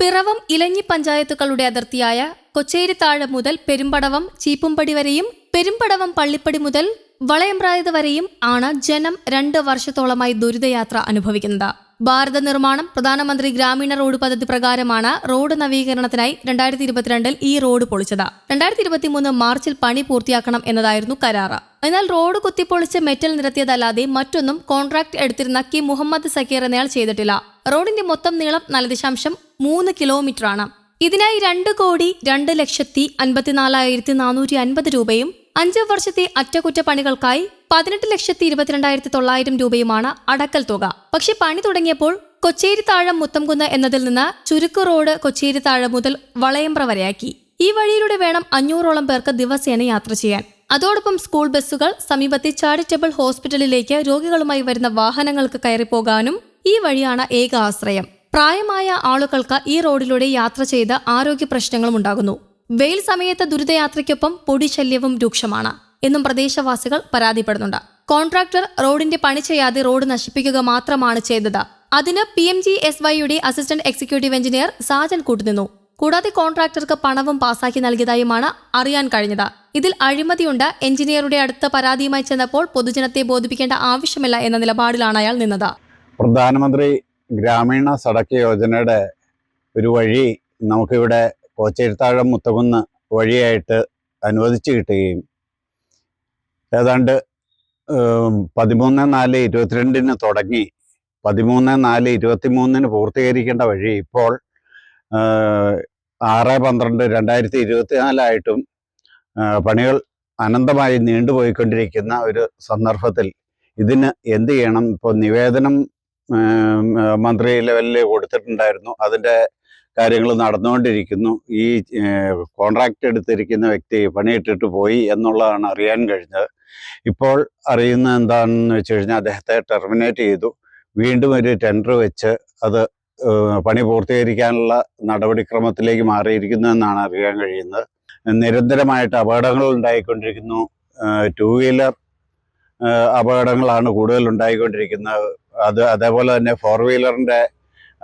പിറവം ഇലഞ്ഞി പഞ്ചായത്തുകളുടെ അതിർത്തിയായ കൊച്ചേരിത്താഴ് മുതൽ പെരുമ്പടവം ചീപ്പുംപടി വരെയും പെരുമ്പടവം പള്ളിപ്പടി മുതൽ വളയമ്പ്രായത് വരെയും ആണ് ജനം രണ്ട് വർഷത്തോളമായി ദുരിതയാത്ര അനുഭവിക്കുന്നത്. ഭാരത നിർമ്മാണം പ്രധാനമന്ത്രി ഗ്രാമീണ റോഡ് പദ്ധതി പ്രകാരമാണ് റോഡ് നവീകരണത്തിനായി രണ്ടായിരത്തി ഇരുപത്തിരണ്ടിൽ ഈ റോഡ് പൊളിച്ചത്. രണ്ടായിരത്തി ഇരുപത്തിമൂന്ന് മാർച്ചിൽ പണി പൂർത്തിയാക്കണം എന്നതായിരുന്നു കരാറ് എന്നാൽ റോഡ് കുത്തിപ്പൊളിച്ച് മെറ്റൽ നിരത്തിയതല്ലാതെ മറ്റൊന്നും കോൺട്രാക്ട് എടുത്തിരുന്ന കെ മുഹമ്മദ് സക്കീർ എന്നയാൾ ചെയ്തിട്ടില്ല. റോഡിന്റെ മൊത്തം നീളം നാല് ദശാംശം മൂന്ന് കിലോമീറ്ററാണ്. ഇതിനായി രണ്ട് കോടി രണ്ട് ലക്ഷത്തി അൻപത്തിനാലായിരത്തി നാനൂറ്റി അൻപത് രൂപയും അഞ്ച് വർഷത്തെ അറ്റകുറ്റപ്പണികൾക്കായി പതിനെട്ട് ലക്ഷത്തി ഇരുപത്തിരണ്ടായിരത്തി തൊള്ളായിരം രൂപയുമാണ് അടക്കൽ തുക. പക്ഷെ പണി തുടങ്ങിയപ്പോൾ കൊച്ചേരി താഴം മുത്തംകുന്ന് എന്നതിൽ നിന്ന് ചുരുക്ക് റോഡ് കൊച്ചേരി താഴം മുതൽ വളയമ്പ്ര വരെയാക്കി. ഈ വഴിയിലൂടെ വേണം അഞ്ഞൂറോളം പേർക്ക് ദിവസേന യാത്ര ചെയ്യാൻ. അതോടൊപ്പം സ്കൂൾ ബസ്സുകൾ സമീപത്തെ ചാരിറ്റബിൾ ഹോസ്പിറ്റലിലേക്ക് രോഗികളുമായി വരുന്ന വാഹനങ്ങൾക്ക് കയറിപ്പോകാനും ഈ വഴിയാണ് ഏക ആശ്രയം. പ്രായമായ ആളുകൾക്ക് ഈ റോഡിലൂടെ യാത്ര ചെയ്ത് ആരോഗ്യ പ്രശ്നങ്ങളും ഉണ്ടാകുന്നു. വെയിൽ സമയത്ത് ദുരിതയാത്രയ്ക്കൊപ്പം പൊടിശല്യവും രൂക്ഷമാണ് എന്നും പ്രദേശവാസികൾ പരാതിപ്പെടുന്നുണ്ട്. കോൺട്രാക്ടർ റോഡിന്റെ പണി ചെയ്യാതെ റോഡ് നശിപ്പിക്കുക മാത്രമാണ് ചെയ്തത്. അതിന് പി എം ജി എസ് വൈയുടെ അസിസ്റ്റന്റ് എക്സിക്യൂട്ടീവ് എഞ്ചിനീയർ സാജൻ കൂട്ടുനിന്നു. കൂടാതെ കോൺട്രാക്ടർക്ക് പണവും പാസാക്കി നൽകിയതായുമാണ് അറിയാൻ കഴിഞ്ഞത്. ഇതിൽ അഴിമതിയുണ്ട്. എഞ്ചിനീയറുടെ അടുത്ത പരാതിയുമായി ചെന്നപ്പോൾ പൊതുജനത്തെ ബോധിപ്പിക്കേണ്ട ആവശ്യമില്ല എന്ന നിലപാടിലാണ് അയാൾ നിന്നത്. പ്രധാനമന്ത്രി ഗ്രാമീണ സടക്ക് യോജനയുടെ ഒരു വഴി നമുക്കിവിടെ കോച്ചേരിത്താഴം മുത്തകുന്ന് വഴിയായിട്ട് അനുവദിച്ചു കിട്ടുകയും. ഏതാണ്ട് പതിമൂന്ന് നാല് ഇരുപത്തിരണ്ടിന് തുടങ്ങി പതിമൂന്ന് നാല് ഇരുപത്തി മൂന്നിന് പൂർത്തീകരിക്കേണ്ട വഴി ഇപ്പോൾ ആറ് പന്ത്രണ്ട് രണ്ടായിരത്തി ഇരുപത്തിനാലായിട്ടും പണികൾ അനന്തമായി നീണ്ടുപോയിക്കൊണ്ടിരിക്കുന്ന ഒരു സന്ദർഭത്തിൽ ഇതിന് എന്ത് ചെയ്യണം? ഇപ്പോൾ നിവേദനം മന്ത്രി ലെവലിൽ കൊടുത്തിട്ടുണ്ടായിരുന്നു. അതിന്റെ കാര്യങ്ങൾ നടന്നുകൊണ്ടിരിക്കുന്നു. ഈ കോൺട്രാക്റ്റ് എടുത്തിരിക്കുന്ന വ്യക്തി പണിയിട്ടിട്ട് പോയി എന്നുള്ളതാണ് അറിയാൻ കഴിഞ്ഞത്. ഇപ്പോൾ അറിയുന്ന എന്താണെന്ന് വെച്ച് കഴിഞ്ഞാൽ അദ്ദേഹത്തെ ടെർമിനേറ്റ് ചെയ്തു. വീണ്ടും ഒരു ടെൻഡർ വെച്ച് അത് പണി പൂർത്തീകരിക്കാനുള്ള നടപടിക്രമത്തിലേക്ക് മാറിയിരിക്കുന്നു എന്നാണ് അറിയാൻ കഴിയുന്നത്. നിരന്തരമായിട്ട് അപകടങ്ങൾ ഉണ്ടായിക്കൊണ്ടിരിക്കുന്നു. ടൂ വീലർ അപകടങ്ങളാണ് കൂടുതൽ ഉണ്ടായിക്കൊണ്ടിരിക്കുന്നത് അത് അതേപോലെ തന്നെ ഫോർ വീലറിന്റെ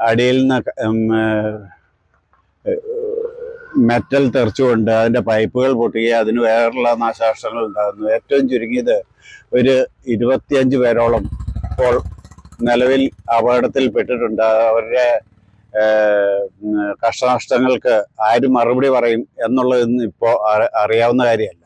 അടിയിൽ നിന്ന് മെറ്റൽ തെറിച്ചുകൊണ്ട് അതിന്റെ പൈപ്പുകൾ പൊട്ടുകയും അതിന് വേറെയുള്ള നാശനഷ്ടങ്ങൾ ഉണ്ടാകുന്നു. ഏറ്റവും ചുരുങ്ങിയത് ഒരു ഇരുപത്തിയഞ്ച് പേരോളം ഇപ്പോൾ നിലവിൽ അപകടത്തിൽ പെട്ടിട്ടുണ്ട് അവരുടെ കഷ്ടനഷ്ടങ്ങൾക്ക് ആരും മറുപടി പറയും എന്നുള്ളതൊന്നും ഇപ്പോൾ അറിയാവുന്ന കാര്യമല്ല.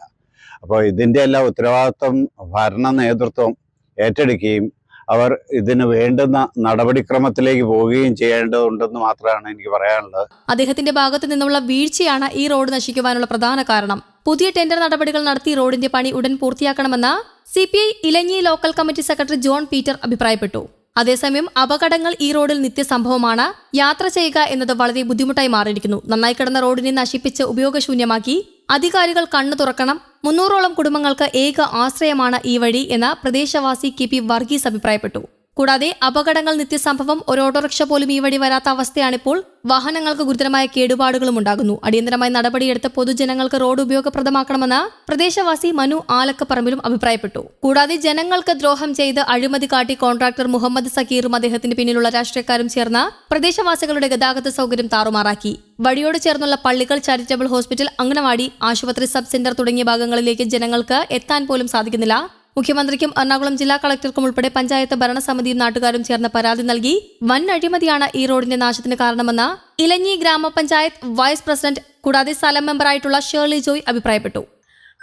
അപ്പോൾ ഇതിന്റെ എല്ലാം ഉത്തരവാദിത്വം ഭരണ നേതൃത്വം ഏറ്റെടുക്കുകയും അവർ ഇതിന് വേണ്ടുന്ന നടപടിക്രമത്തിലേക്ക് പോവുകയും ചെയ്യേണ്ടതുണ്ടെന്ന് മാത്രമാണ് എനിക്ക് പറയാനുള്ളത്. അദ്ദേഹത്തിന്റെ ഭാഗത്തു നിന്നുള്ള വീഴ്ചയാണ് ഈ റോഡ് നശിക്കുവാനുള്ള പ്രധാന കാരണം. പുതിയ ടെൻഡർ നടപടികൾ നടത്തി റോഡിന്റെ പണി ഉടൻ പൂർത്തിയാക്കണമെന്ന് C P I Elanji local committee secretary John Peter അഭിപ്രായപ്പെട്ടു. അതേസമയം അപകടങ്ങൾ ഈ റോഡിൽ നിത്യസംഭവമാണ്. യാത്ര ചെയ്യുക എന്നത് വളരെ ബുദ്ധിമുട്ടായി മാറിയിരിക്കുന്നു. നന്നായി കിടന്ന റോഡിനെ നശിപ്പിച്ച് ഉപയോഗശൂന്യമാക്കി അധികാരികൾ കണ്ണു തുറക്കണം. മുന്നൂറോളം കുടുംബങ്ങൾക്ക് ഏക ആശ്രയമാണ് ഈ വഴി എന്ന് പ്രദേശവാസി കെ പി വർഗീസ് അഭിപ്രായപ്പെട്ടു. കൂടാതെ അപകടങ്ങൾ നിത്യസംഭവം ഒരു ഓട്ടോറിക്ഷ പോലും ഈ വഴി വരാത്ത അവസ്ഥയാണിപ്പോൾ. വാഹനങ്ങൾക്ക് ഗുരുതരമായ കേടുപാടുകളും ഉണ്ടാകുന്നു. അടിയന്തരമായി നടപടിയെടുത്ത് പൊതുജനങ്ങൾക്ക് റോഡ് ഉപയോഗപ്രദമാക്കണമെന്ന് പ്രദേശവാസി മനു ആലക്കപ്പറമ്പിലും അഭിപ്രായപ്പെട്ടു. കൂടാതെ ജനങ്ങൾക്ക് ദ്രോഹം ചെയ്ത് അഴിമതി കാട്ടി കോൺട്രാക്ടർ മുഹമ്മദ് സക്കീറും അദ്ദേഹത്തിന് പിന്നിലുള്ള രാഷ്ട്രീയക്കാരും ചേർന്ന് പ്രദേശവാസികളുടെ ഗതാഗത സൗകര്യം താറുമാറാക്കി. വഴിയോട് ചേർന്നുള്ള പള്ളികൾ ചാരിറ്റബിൾ ഹോസ്പിറ്റൽ അംഗനവാടി ആശുപത്രി സബ് സെന്റർ തുടങ്ങിയ ഭാഗങ്ങളിലേക്ക് ജനങ്ങൾക്ക് എത്താൻ പോലും സാധിക്കുന്നില്ല. മുഖ്യമന്ത്രിക്കും എറണാകുളം ജില്ലാ കളക്ടർക്കും ഉൾപ്പെടെ പഞ്ചായത്ത് ഭരണസമിതിയും നാട്ടുകാരും ചേർന്ന് പരാതി നൽകി വൻ അഴിമതിയാണ് ഈ റോഡിന്റെ നാശത്തിന് കാരണമെന്ന് ഇലഞ്ഞി ഗ്രാമപഞ്ചായത്ത് വൈസ് പ്രസിഡന്റ് കൂടാതെ സ്ഥലം മെമ്പറായിട്ടുള്ള ഷേർലി ജോയ് അഭിപ്രായപ്പെട്ടു.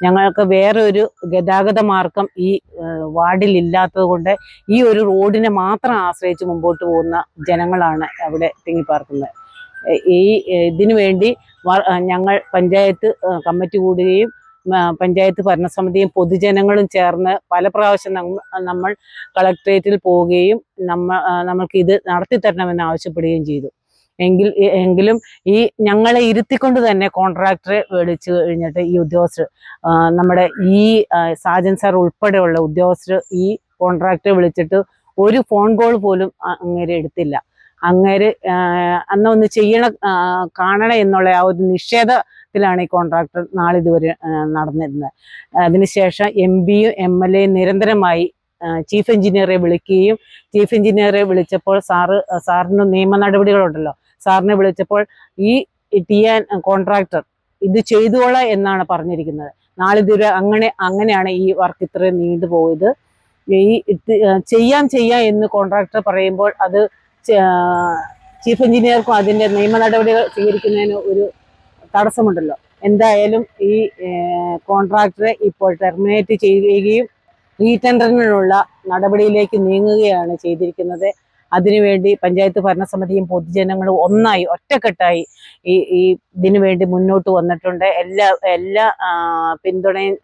ഞങ്ങൾക്ക് വേറെ ഒരു ഗതാഗത മാർഗം ഈ വാർഡിൽ ഇല്ലാത്തത് കൊണ്ട് ഈ ഒരു റോഡിനെ മാത്രം ആശ്രയിച്ച് മുമ്പോട്ട് പോകുന്ന ജനങ്ങളാണ് അവിടെ തിങ്ങിപ്പാർക്കുന്നത്. ഈ ഇതിനു വേണ്ടി ഞങ്ങൾ പഞ്ചായത്ത് കമ്മിറ്റി കൂടുകയും പഞ്ചായത്ത് ഭരണസമിതിയും പൊതുജനങ്ങളും ചേർന്ന് പല പ്രാവശ്യം നമ്മൾ കളക്ട്രേറ്റിൽ പോവുകയും നമ്മ നമ്മൾക്ക് ഇത് നടത്തി തരണമെന്ന് ആവശ്യപ്പെടുകയും ചെയ്തു. എങ്കിൽ എങ്കിലും ഈ ഞങ്ങളെ ഇരുത്തിക്കൊണ്ട് തന്നെ കോൺട്രാക്ടറെ വിളിച്ചു കഴിഞ്ഞിട്ട് ഈ ഉദ്യോഗസ്ഥർ നമ്മുടെ ഈ സാജൻ സാർ ഉൾപ്പെടെയുള്ള ഉദ്യോഗസ്ഥർ ഈ കോൺട്രാക്ടറെ വിളിച്ചിട്ട് ഒരു ഫോൺ കോൾ പോലും അങ്ങനെ എടുത്തില്ല. അങ്ങേര് അന്ന് ഒന്ന് ചെയ്യണ കാണണ എന്നുള്ള ആ ഒരു നിഷേധത്തിലാണ് ഈ കോൺട്രാക്ടർ നാളിതുവരെ നടന്നിരുന്നത്. അതിനുശേഷം എം പിയും എം എൽ എയും നിരന്തരമായി ചീഫ് എഞ്ചിനീയറെ വിളിക്കുകയും ചീഫ് എഞ്ചിനീയറെ വിളിച്ചപ്പോൾ സാറ് സാറിന് നിയമ നടപടികളുണ്ടല്ലോ. സാറിനെ വിളിച്ചപ്പോൾ ഈ ടി ആൻ കോൺട്രാക്ടർ ഇത് ചെയ്തോളാം എന്നാണ് പറഞ്ഞിരിക്കുന്നത്. നാളിതുവരെ അങ്ങനെ അങ്ങനെയാണ് ഈ വർക്ക് ഇത്രയും നീണ്ടുപോയത്. ഈ ചെയ്യാം ചെയ്യാം എന്ന് കോൺട്രാക്ടർ പറയുമ്പോൾ അത് ചീഫ് എഞ്ചിനീയർക്കും അതിന്റെ നിയമ നടപടികൾ സ്വീകരിക്കുന്നതിന് ഒരു തടസ്സമുണ്ടല്ലോ. എന്തായാലും ഈ കോൺട്രാക്ടറെ ഇപ്പോൾ ടെർമിനേറ്റ് ചെയ്യുകയും റീടെൻഡറിനുള്ള നടപടിയിലേക്ക് നീങ്ങുകയാണ് ചെയ്തിരിക്കുന്നത്. അതിനുവേണ്ടി പഞ്ചായത്ത് ഭരണസമിതിയും പൊതുജനങ്ങളും ഒന്നായി ഒറ്റക്കെട്ടായി ഈ ഈ ഇതിനു വേണ്ടി മുന്നോട്ട് വന്നിട്ടുണ്ട്. എല്ലാ എല്ലാ പിന്തുണയും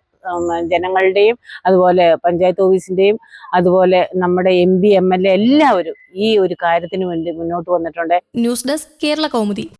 ജനങ്ങളുടെയും അതുപോലെ പഞ്ചായത്ത് ഓഫീസിന്റെയും അതുപോലെ നമ്മുടെ M P M L A എല്ലാവരും ഈ ഒരു കാര്യത്തിന് വേണ്ടി മുന്നോട്ട് വന്നിട്ടുണ്ട്. News desk Kerala Kaumudi.